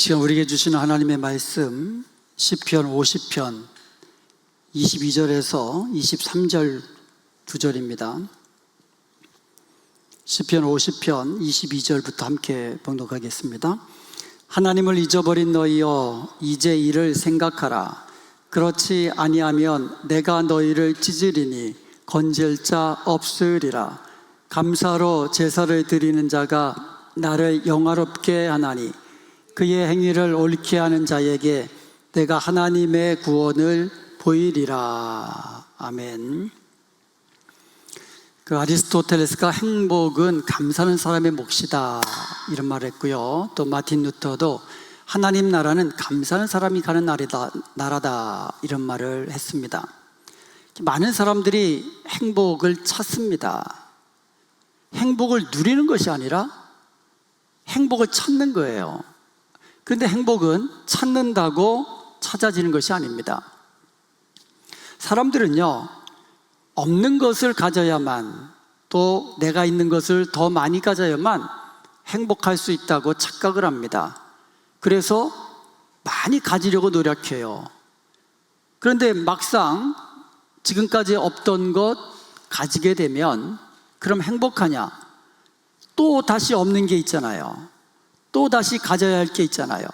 시간 우리에게 주시는 하나님의 말씀 시편 50편 22절에서 23절 두 절입니다. 시편 50편 22절부터 함께 봉독하겠습니다. 하나님을 잊어버린 너희여 이제 이를 생각하라 그렇지 아니하면 내가 너희를 찢으리니 건질 자 없으리라 감사로 제사를 드리는 자가 나를 영화롭게 하나니 그의 행위를 옳게 하는 자에게 내가 하나님의 구원을 보이리라. 아멘. 그 아리스토텔레스가 행복은 감사하는 사람의 몫이다 이런 말을 했고요. 또 마틴 루터도 하나님 나라는 감사하는 사람이 가는 나라다, 나라다 이런 말을 했습니다. 많은 사람들이 행복을 찾습니다. 행복을 누리는 것이 아니라 행복을 찾는 거예요. 그런데 행복은 찾는다고 찾아지는 것이 아닙니다. 사람들은요, 없는 것을 가져야만 또 내가 있는 것을 더 많이 가져야만 행복할 수 있다고 착각을 합니다. 그래서 많이 가지려고 노력해요. 그런데 막상 지금까지 없던 것 가지게 되면 그럼 행복하냐? 또 다시 없는 게 있잖아요. 또 다시 가져야 할 게 있잖아요.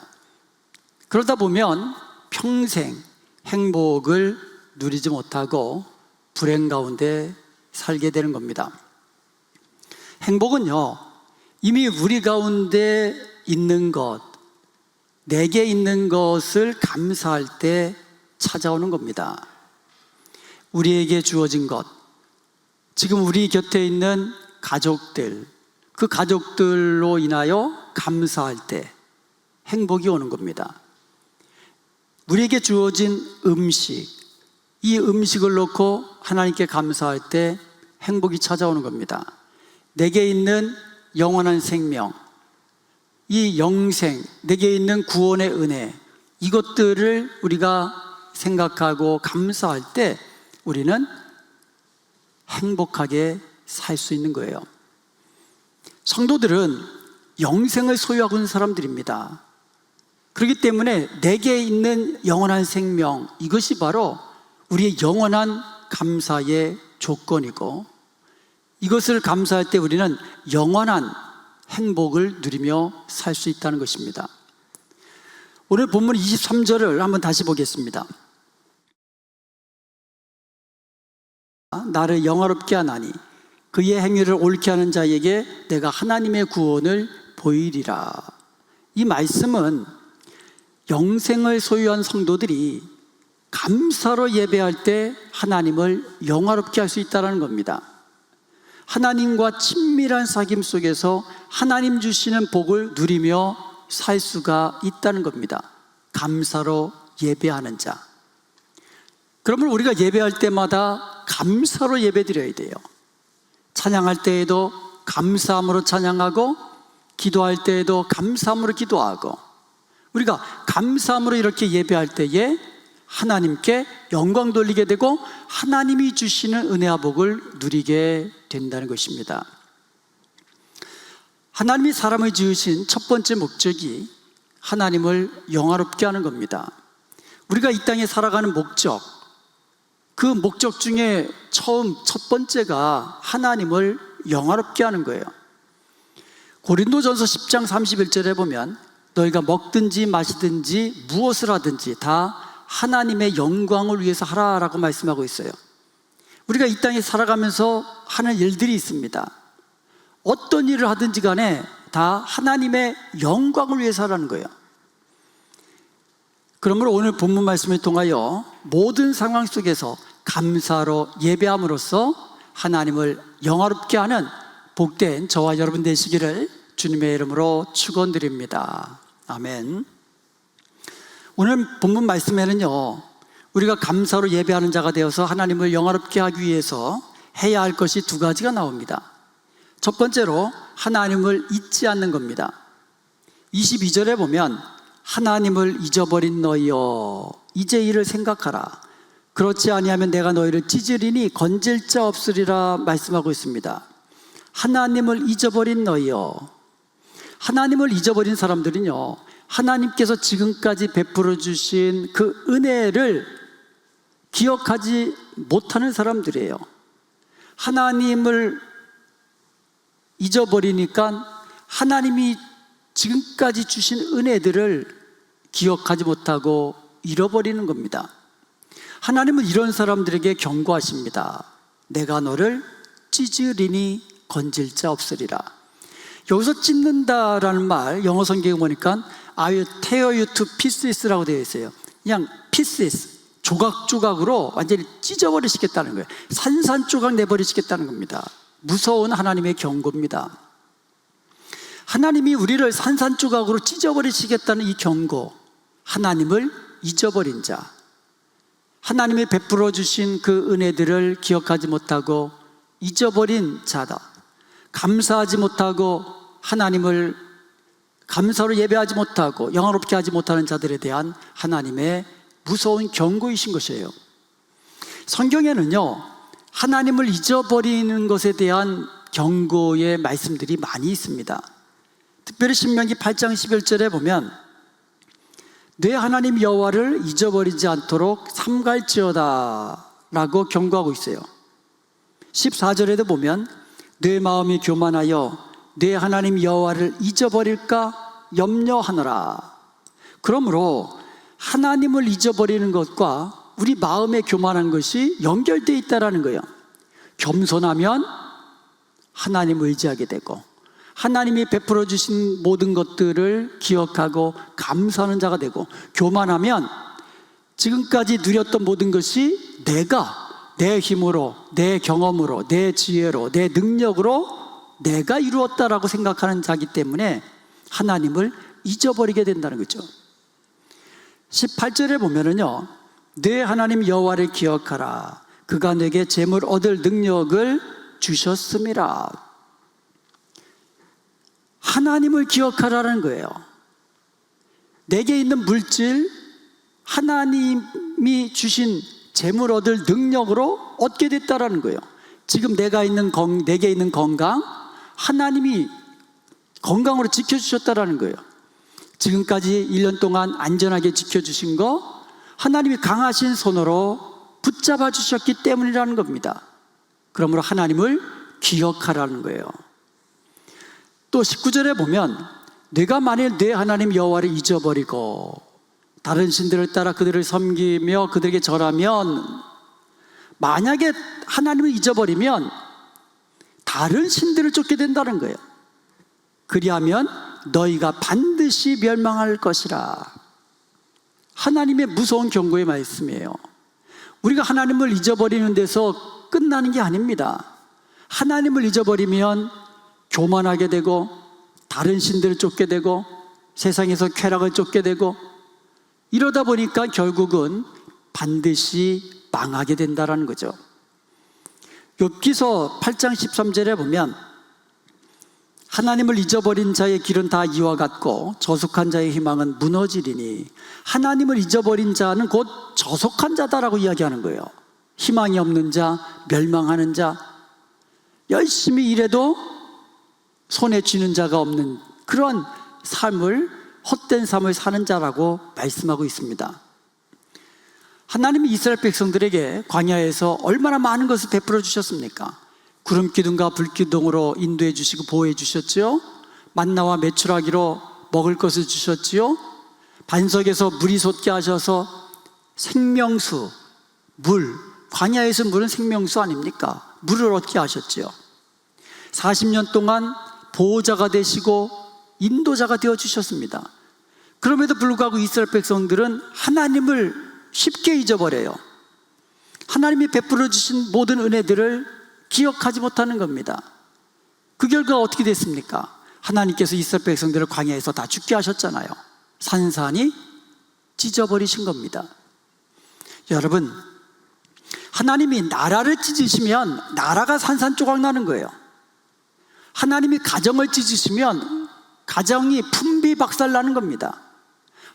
그러다 보면 평생 행복을 누리지 못하고 불행 가운데 살게 되는 겁니다. 행복은요, 이미 우리 가운데 있는 것, 내게 있는 것을 감사할 때 찾아오는 겁니다. 우리에게 주어진 것, 지금 우리 곁에 있는 가족들, 그 가족들로 인하여 감사할 때 행복이 오는 겁니다. 우리에게 주어진 음식, 이 음식을 놓고 하나님께 감사할 때 행복이 찾아오는 겁니다. 내게 있는 영원한 생명, 이 영생, 내게 있는 구원의 은혜, 이것들을 우리가 생각하고 감사할 때 우리는 행복하게 살 수 있는 거예요. 성도들은 영생을 소유하고 있는 사람들입니다. 그렇기 때문에 내게 있는 영원한 생명, 이것이 바로 우리의 영원한 감사의 조건이고 이것을 감사할 때 우리는 영원한 행복을 누리며 살 수 있다는 것입니다. 오늘 본문 23절을 한번 다시 보겠습니다. 나를 영화롭게 하나니 그의 행위를 옳게 하는 자에게 내가 하나님의 구원을 보이리라. 이 말씀은 영생을 소유한 성도들이 감사로 예배할 때 하나님을 영화롭게 할 수 있다는 겁니다. 하나님과 친밀한 사귐 속에서 하나님 주시는 복을 누리며 살 수가 있다는 겁니다. 감사로 예배하는 자. 그러면 우리가 예배할 때마다 감사로 예배 드려야 돼요. 찬양할 때에도 감사함으로 찬양하고 기도할 때에도 감사함으로 기도하고 우리가 감사함으로 이렇게 예배할 때에 하나님께 영광 돌리게 되고 하나님이 주시는 은혜와 복을 누리게 된다는 것입니다. 하나님이 사람을 지으신 첫 번째 목적이 하나님을 영화롭게 하는 겁니다. 우리가 이 땅에 살아가는 목적, 그 목적 중에 처음 첫 번째가 하나님을 영화롭게 하는 거예요. 고린도전서 10장 31절에 보면 너희가 먹든지 마시든지 무엇을 하든지 다 하나님의 영광을 위해서 하라라고 말씀하고 있어요. 우리가 이 땅에 살아가면서 하는 일들이 있습니다. 어떤 일을 하든지 간에 다 하나님의 영광을 위해서 하라는 거예요. 그러므로 오늘 본문 말씀을 통하여 모든 상황 속에서 감사로 예배함으로써 하나님을 영화롭게 하는 복된 저와 여러분 되시기를 주님의 이름으로 축원드립니다. 아멘. 오늘 본문 말씀에는요. 우리가 감사로 예배하는 자가 되어서 하나님을 영화롭게 하기 위해서 해야 할 것이 두 가지가 나옵니다. 첫 번째로 하나님을 잊지 않는 겁니다. 22절에 보면 하나님을 잊어버린 너희여 이제 이를 생각하라 그렇지 아니하면 내가 너희를 찢으리니 건질 자 없으리라 말씀하고 있습니다. 하나님을 잊어버린 너희여 하나님을 잊어버린 사람들은요 하나님께서 지금까지 베풀어 주신 그 은혜를 기억하지 못하는 사람들이에요. 하나님을 잊어버리니까 하나님이 지금까지 주신 은혜들을 기억하지 못하고 잃어버리는 겁니다. 하나님은 이런 사람들에게 경고하십니다. 내가 너를 찢으리니 건질 자 없으리라. 여기서 찢는다라는 말 영어 성경에 보니까 I tear you to pieces라고 되어 있어요. 그냥 pieces 조각조각으로 완전히 찢어버리시겠다는 거예요. 산산조각 내버리시겠다는 겁니다. 무서운 하나님의 경고입니다. 하나님이 우리를 산산조각으로 찢어버리시겠다는 이 경고, 하나님을 잊어버린 자, 하나님이 베풀어 주신 그 은혜들을 기억하지 못하고 잊어버린 자다. 감사하지 못하고 하나님을 감사로 예배하지 못하고 영화롭게 하지 못하는 자들에 대한 하나님의 무서운 경고이신 것이에요. 성경에는요, 하나님을 잊어버리는 것에 대한 경고의 말씀들이 많이 있습니다. 특별히 신명기 8장 11절에 보면 내 하나님 여호와를 잊어버리지 않도록 삼갈지어다 라고 경고하고 있어요. 14절에도 보면 내 마음이 교만하여 내 하나님 여호와를 잊어버릴까 염려하노라. 그러므로 하나님을 잊어버리는 것과 우리 마음의 교만한 것이 연결되어 있다라는 거예요. 겸손하면 하나님을 의지하게 되고 하나님이 베풀어 주신 모든 것들을 기억하고 감사하는 자가 되고 교만하면 지금까지 누렸던 모든 것이 내가 내 힘으로, 내 경험으로, 내 지혜로, 내 능력으로 내가 이루었다라고 생각하는 자기 때문에 하나님을 잊어버리게 된다는 거죠. 18절에 보면은요. 내 하나님 여호와를 기억하라. 그가 내게 재물 얻을 능력을 주셨음이라. 하나님을 기억하라는 거예요. 내게 있는 물질, 하나님이 주신 재물 얻을 능력으로 얻게 됐다라는 거예요. 지금 내가 있는 건, 내게 있는 건강, 하나님이 건강으로 지켜주셨다라는 거예요. 지금까지 1년 동안 안전하게 지켜주신 거, 하나님이 강하신 손으로 붙잡아 주셨기 때문이라는 겁니다. 그러므로 하나님을 기억하라는 거예요. 또 19절에 보면 내가 만일 내 하나님 여호와를 잊어버리고 다른 신들을 따라 그들을 섬기며 그들에게 절하면 만약에 하나님을 잊어버리면 다른 신들을 쫓게 된다는 거예요. 그리하면 너희가 반드시 멸망할 것이라. 하나님의 무서운 경고의 말씀이에요. 우리가 하나님을 잊어버리는 데서 끝나는 게 아닙니다. 하나님을 잊어버리면 교만하게 되고 다른 신들을 쫓게 되고 세상에서 쾌락을 쫓게 되고 이러다 보니까 결국은 반드시 망하게 된다라는 거죠. 욥기서 8장 13절에 보면 하나님을 잊어버린 자의 길은 다 이와 같고 저속한 자의 희망은 무너지리니 하나님을 잊어버린 자는 곧 저속한 자다라고 이야기하는 거예요. 희망이 없는 자, 멸망하는 자, 열심히 일해도 손에 쥐는 자가 없는 그런 삶을 헛된 삶을 사는 자라고 말씀하고 있습니다. 하나님이 이스라엘 백성들에게 광야에서 얼마나 많은 것을 베풀어 주셨습니까? 구름 기둥과 불 기둥으로 인도해 주시고 보호해 주셨지요. 만나와 메추라기로 먹을 것을 주셨지요. 반석에서 물이 솟게 하셔서 생명수, 물, 광야에서 물은 생명수 아닙니까? 물을 얻게 하셨지요. 40년 동안 보호자가 되시고 인도자가 되어 주셨습니다. 그럼에도 불구하고 이스라엘 백성들은 하나님을 쉽게 잊어버려요. 하나님이 베풀어 주신 모든 은혜들을 기억하지 못하는 겁니다. 그 결과 어떻게 됐습니까? 하나님께서 이스라엘 백성들을 광야에서 다 죽게 하셨잖아요. 산산이 찢어버리신 겁니다. 여러분, 하나님이 나라를 찢으시면 나라가 산산조각 나는 거예요. 하나님이 가정을 찢으시면 가정이 풍비박살 나는 겁니다.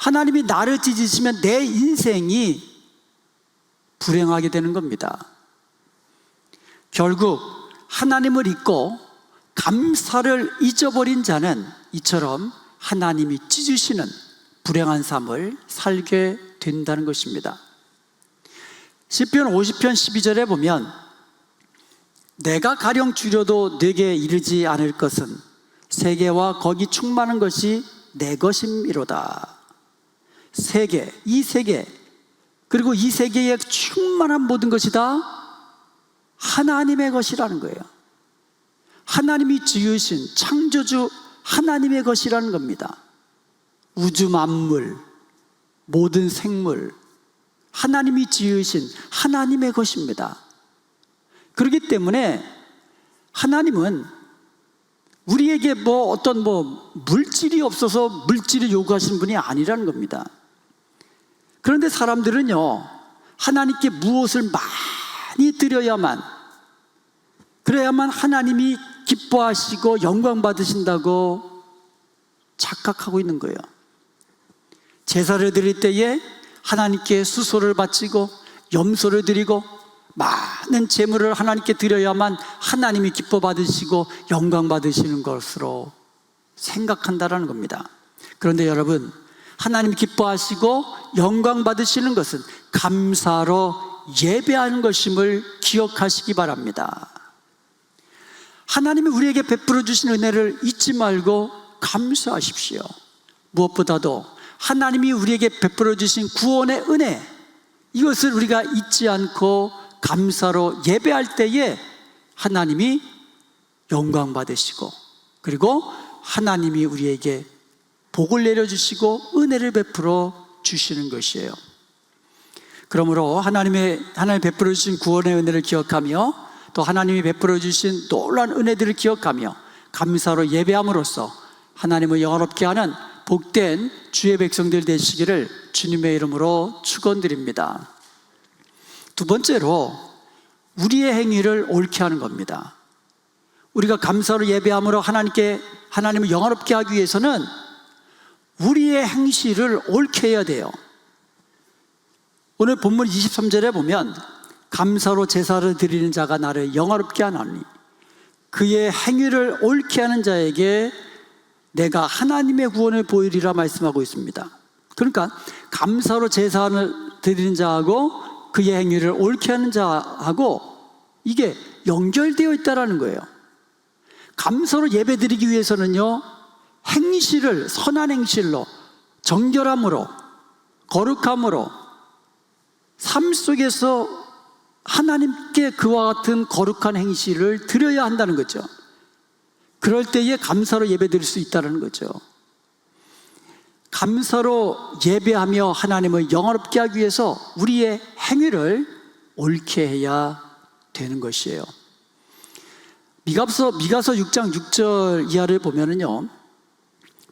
하나님이 나를 찢으시면 내 인생이 불행하게 되는 겁니다. 결국 하나님을 잊고 감사를 잊어버린 자는 이처럼 하나님이 찢으시는 불행한 삶을 살게 된다는 것입니다. 시편 50편 12절에 보면 내가 가령 줄여도 내게 이르지 않을 것은 세계와 거기 충만한 것이 내 것임이로다. 세계, 이 세계, 그리고 이 세계에 충만한 모든 것이 다 하나님의 것이라는 거예요. 하나님이 지으신 창조주 하나님의 것이라는 겁니다. 우주 만물, 모든 생물, 하나님이 지으신 하나님의 것입니다. 그렇기 때문에 하나님은 우리에게 뭐 어떤 뭐 물질이 없어서 물질을 요구하시는 분이 아니라는 겁니다. 그런데 사람들은요, 하나님께 무엇을 많이 드려야만, 그래야만 하나님이 기뻐하시고 영광 받으신다고 착각하고 있는 거예요. 제사를 드릴 때에 하나님께 수소를 바치고 염소를 드리고 많은 재물을 하나님께 드려야만 하나님이 기뻐 받으시고 영광 받으시는 것으로 생각한다라는 겁니다. 그런데 여러분, 하나님 기뻐하시고 영광 받으시는 것은 감사로 예배하는 것임을 기억하시기 바랍니다. 하나님이 우리에게 베풀어 주신 은혜를 잊지 말고 감사하십시오. 무엇보다도 하나님이 우리에게 베풀어 주신 구원의 은혜 이것을 우리가 잊지 않고 감사로 예배할 때에 하나님이 영광 받으시고 그리고 하나님이 우리에게 복을 내려주시고 은혜를 베풀어 주시는 것이에요. 그러므로 하나님의 하나님 베풀어 주신 구원의 은혜를 기억하며 또 하나님이 베풀어 주신 놀라운 은혜들을 기억하며 감사로 예배함으로써 하나님을 영화롭게 하는 복된 주의 백성들 되시기를 주님의 이름으로 축원드립니다. 두 번째로 우리의 행위를 옳게 하는 겁니다. 우리가 감사로 예배함으로 하나님께 하나님을 영화롭게 하기 위해서는 우리의 행실을 옳게 해야 돼요. 오늘 본문 23절에 보면 감사로 제사를 드리는 자가 나를 영화롭게 하나니 그의 행위를 옳게 하는 자에게 내가 하나님의 구원을 보이리라 말씀하고 있습니다. 그러니까 감사로 제사를 드리는 자하고 그의 행위를 옳게 하는 자하고 이게 연결되어 있다라는 거예요. 감사로 예배드리기 위해서는요. 행실을 선한 행실로 정결함으로 거룩함으로 삶 속에서 하나님께 그와 같은 거룩한 행실을 드려야 한다는 거죠. 그럴 때에 감사로 예배드릴 수 있다는 거죠. 감사로 예배하며 하나님을 영화롭게 하기 위해서 우리의 행위를 옳게 해야 되는 것이에요. 미가서 미가서 6장 6절 이하를 보면은요.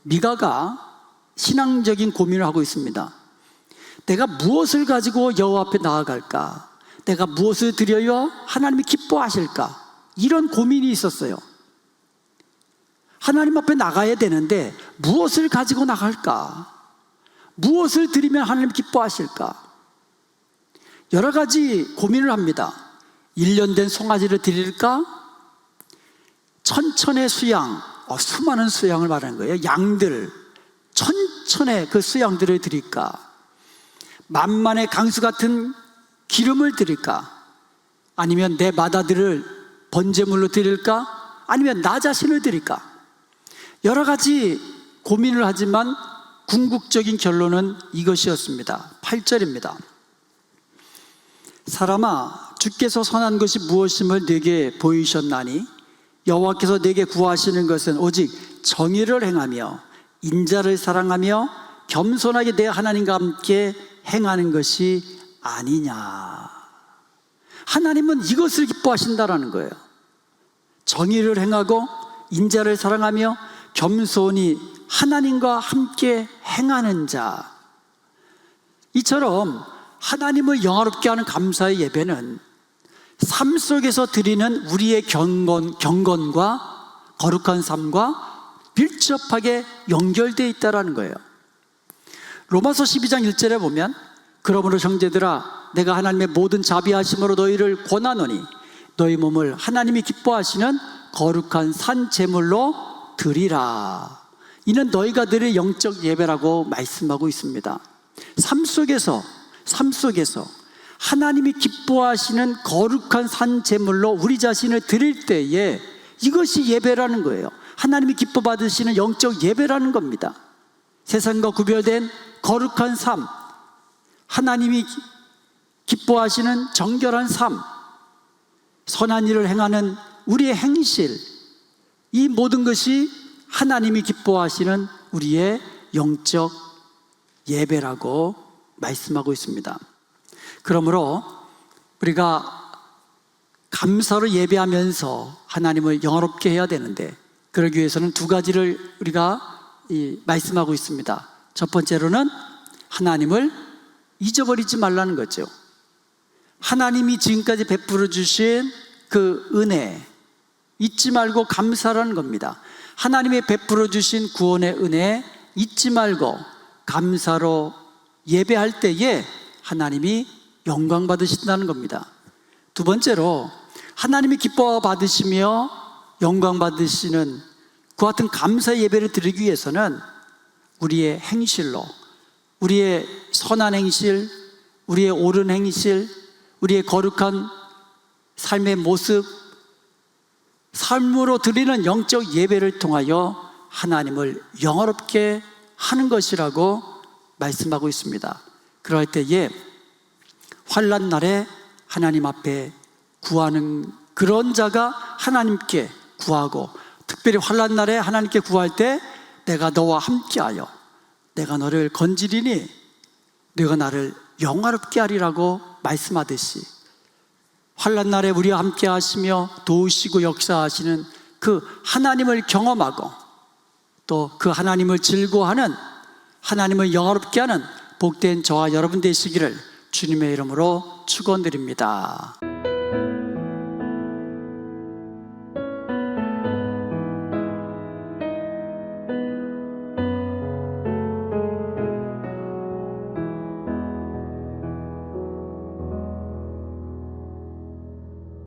미가가 신앙적인 고민을 하고 있습니다. 내가 무엇을 가지고 여호와 앞에 나아갈까? 내가 무엇을 드려야 하나님이 기뻐하실까? 이런 고민이 있었어요. 하나님 앞에 나가야 되는데 무엇을 가지고 나갈까? 무엇을 드리면 하나님 기뻐하실까? 여러 가지 고민을 합니다. 1년 된 송아지를 드릴까? 천천의 수양, 어, 수많은 수양을 말하는 거예요. 양들, 천천의 그 수양들을 드릴까? 만만의 강수 같은 기름을 드릴까? 아니면 내 마다들을 번제물로 드릴까? 아니면 나 자신을 드릴까? 여러 가지 고민을 하지만 궁극적인 결론은 이것이었습니다. 8절입니다. 사람아 주께서 선한 것이 무엇임을 내게 보이셨나니 여호와께서 내게 구하시는 것은 오직 정의를 행하며 인자를 사랑하며 겸손하게 내 하나님과 함께 행하는 것이 아니냐. 하나님은 이것을 기뻐하신다라는 거예요. 정의를 행하고 인자를 사랑하며 겸손히 하나님과 함께 행하는 자. 이처럼 하나님을 영화롭게 하는 감사의 예배는 삶 속에서 드리는 우리의 경건, 경건과 거룩한 삶과 밀접하게 연결되어 있다는 거예요. 로마서 12장 1절에 보면 그러므로 형제들아 내가 하나님의 모든 자비하심으로 너희를 권하노니 너희 몸을 하나님이 기뻐하시는 거룩한 산 제물로 드리라. 이는 너희가 드릴 영적 예배라고 말씀하고 있습니다. 삶 속에서 삶 속에서 하나님이 기뻐하시는 거룩한 산 제물로 우리 자신을 드릴 때에 이것이 예배라는 거예요. 하나님이 기뻐 받으시는 영적 예배라는 겁니다. 세상과 구별된 거룩한 삶, 하나님이 기- 기뻐하시는 정결한 삶, 선한 일을 행하는 우리의 행실, 이 모든 것이 하나님이 기뻐하시는 우리의 영적 예배라고 말씀하고 있습니다. 그러므로 우리가 감사로 예배하면서 하나님을 영화롭게 해야 되는데 그러기 위해서는 두 가지를 우리가 이 말씀하고 있습니다. 첫 번째로는 하나님을 잊어버리지 말라는 거죠. 하나님이 지금까지 베풀어 주신 그 은혜 잊지 말고 감사라는 겁니다. 하나님이 베풀어 주신 구원의 은혜 잊지 말고 감사로 예배할 때에 하나님이 영광 받으신다는 겁니다. 두 번째로 하나님이 기뻐 받으시며 영광 받으시는 그 같은 감사 예배를 드리기 위해서는 우리의 행실로 우리의 선한 행실, 우리의 옳은 행실, 우리의 거룩한 삶의 모습, 삶으로 드리는 영적 예배를 통하여 하나님을 영화롭게 하는 것이라고 말씀하고 있습니다. 그럴 때에 환란 날에 하나님 앞에 구하는 그런 자가 하나님께 구하고 특별히 환란 날에 하나님께 구할 때 내가 너와 함께하여 내가 너를 건지리니 내가 나를 영화롭게 하리라고 말씀하듯이 환란 날에 우리와 함께 하시며 도우시고 역사하시는 그 하나님을 경험하고 또 그 하나님을 즐거워하는 하나님을 영화롭게 하는 복된 저와 여러분 되시기를 주님의 이름으로 축원드립니다.